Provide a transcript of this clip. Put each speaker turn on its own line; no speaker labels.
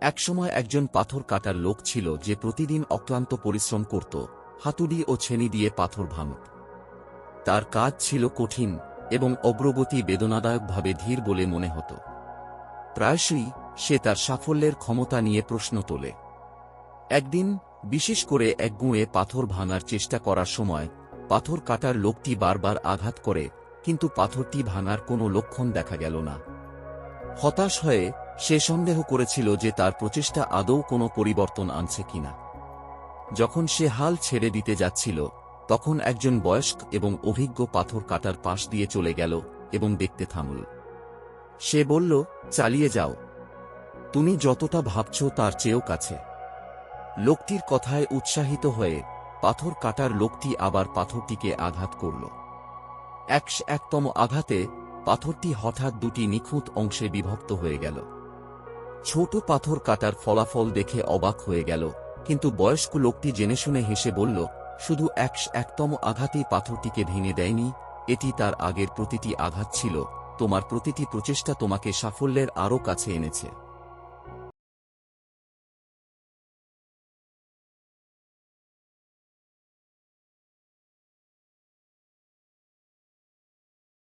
একসময় একজন পাথর কাটার লোক ছিল যে প্রতিদিন অক্লান্ত পরিশ্রম করত, হাতুড়ি ও ছেনি দিয়ে পাথর ভাঙত। তার কাজ ছিল কঠিন এবং অগ্রগতি বেদনাদায়কভাবে ধীর বলে মনে হতো। প্রায়শই সে তার সাফল্যের ক্ষমতা নিয়ে প্রশ্ন তোলে। একদিন, বিশেষ করে এক গুঁয়ে পাথর ভাঙার চেষ্টা করার সময়, পাথর কাটার লোকটি বারবার আঘাত করে, কিন্তু পাথরটি ভাঙার কোনো লক্ষণ দেখা গেল না। হতাশ হয়ে সে সন্দেহ করেছিল যে তার প্রচেষ্টা আদৌ কোনো পরিবর্তন আনছে কিনা। যখন সে হাল ছেড়ে দিতে যাচ্ছিল, তখন একজন বয়স্ক এবং অভিজ্ঞ পাথর কাটার পাশ দিয়ে চলে গেল এবং দেখতে থামল। সে বলল, চালিয়ে যাও। তুমি যতটা ভাবছ তার চেয়েও কাছে। লোকটির কথায় উৎসাহিত হয়ে পাথর কাটার লোকটি আবার পাথরটিকে আঘাত করল। একশ একতম আঘাতে পাথরটি হঠাৎ দুটি নিখুঁত অংশে বিভক্ত হয়ে গেল। ছোট পাথর কাটার ফলাফল দেখে অবাক হয়ে গেল। কিন্তু বয়স্ক লোকটি জেনে শুনে হেসে বলল, শুধু একশ একতম আঘাতেই পাথরটিকে ভেঙে দেয়নি, এটি তার আগের প্রতিটি আঘাত ছিল। তোমার প্রতিটি প্রচেষ্টা তোমাকে সাফল্যের আরও কাছে এনেছে।